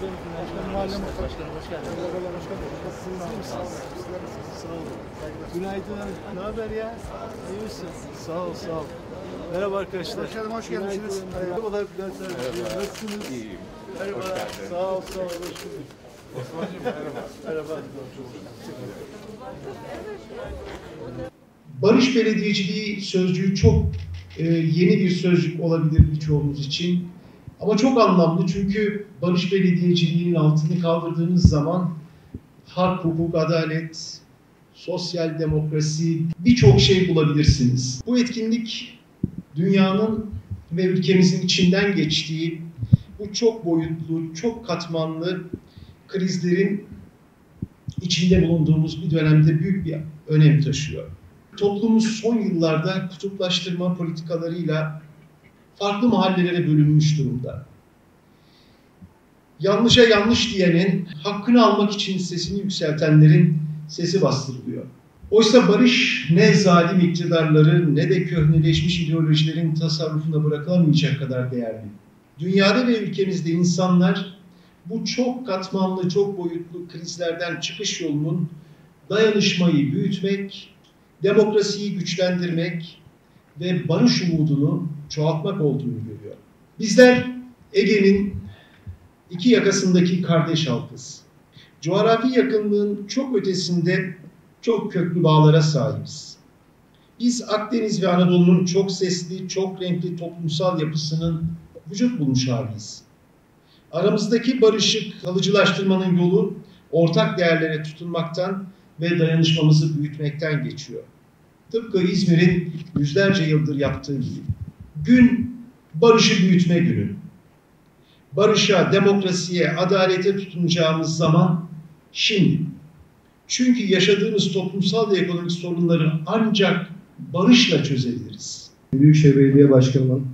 Günaydın. Günaydın. Mahalle Başkanım hoş geldiniz. Merhabalar başkanım. Nasılsınız? İyi misiniz? Sağ olun. Günaydın. Ne haber ya? İyi misin? Sağ ol, sağ ol. Merhaba arkadaşlar. Başkanım, hoş geldiniz. Merhabalar Bülent abi. Nasılsınız? İyiyim. Merhaba. Sağ ol, sağ ol. Hoş bulduk. Osman'cığım merhaba. Merhaba. Barış belediyeciliği sözcüğü çok e, yeni bir sözcük olabilir birçoğumuz için. Ama çok anlamlı çünkü barış belediyeciliğinin altını kaldırdığınız zaman hak, hukuk, adalet, sosyal demokrasi birçok şey bulabilirsiniz. Bu etkinlik dünyanın ve ülkemizin içinden geçtiği bu çok boyutlu, çok katmanlı krizlerin içinde bulunduğumuz bir dönemde büyük bir önem taşıyor. Toplumumuz son yıllarda kutuplaştırma politikalarıyla farklı mahallelere bölünmüş durumda. Yanlışa yanlış diyenin, hakkını almak için sesini yükseltenlerin sesi bastırılıyor. Oysa barış ne zalim iktidarların ne de köhneleşmiş ideolojilerin tasarrufuna bırakılamayacak kadar değerli. Dünyada ve ülkemizde insanlar bu çok katmanlı, çok boyutlu krizlerden çıkış yolunun dayanışmayı büyütmek, demokrasiyi güçlendirmek ve barış umudunu çoğaltmak olduğunu görüyor. Bizler Ege'nin iki yakasındaki kardeş halkız. Coğrafi yakınlığın çok ötesinde çok köklü bağlara sahibiz. Biz Akdeniz ve Anadolu'nun çok sesli, çok renkli toplumsal yapısının vücut bulmuş haliyiz. Aramızdaki barışı kalıcılaştırmanın yolu ortak değerlere tutunmaktan ve dayanışmamızı büyütmekten geçiyor. Tıpkı İzmir'in yüzlerce yıldır yaptığı gibi. Gün barışı büyütme günü. Barışa, demokrasiye, adalete tutunacağımız zaman şimdi. Çünkü yaşadığımız toplumsal ve ekonomik sorunları ancak barışla çözebiliriz. Büyükşehir Belediye Başkanı'nın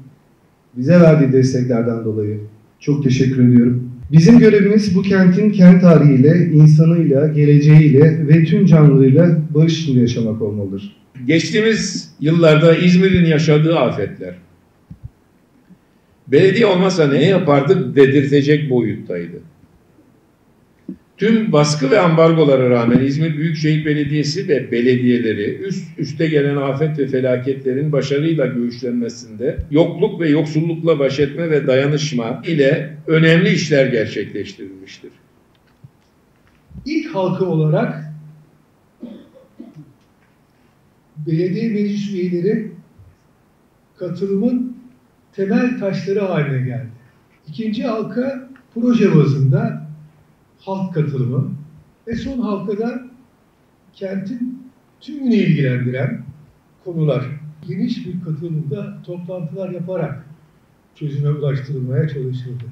bize verdiği desteklerden dolayı çok teşekkür ediyorum. Bizim görevimiz bu kentin kent tarihiyle, insanıyla, geleceğiyle ve tüm canlılığıyla barış içinde yaşamak olmalıdır. Geçtiğimiz yıllarda İzmir'in yaşadığı afetler belediye olmasa ne yapardık dedirtecek boyuttaydı. Tüm baskı ve ambargolara rağmen İzmir Büyükşehir Belediyesi ve belediyeleri üst üste gelen afet ve felaketlerin başarıyla göğüslenmesinde yokluk ve yoksullukla baş etme ve dayanışma ile önemli işler gerçekleştirilmiştir. İlk halkı olarak belediye meclis üyeleri katılımın temel taşları haline geldi. İkinci halka proje bazında halk katılımı ve son halkada kentin tümünü ilgilendiren konular. Geniş bir katılımda toplantılar yaparak çözüme ulaştırılmaya çalışıldı.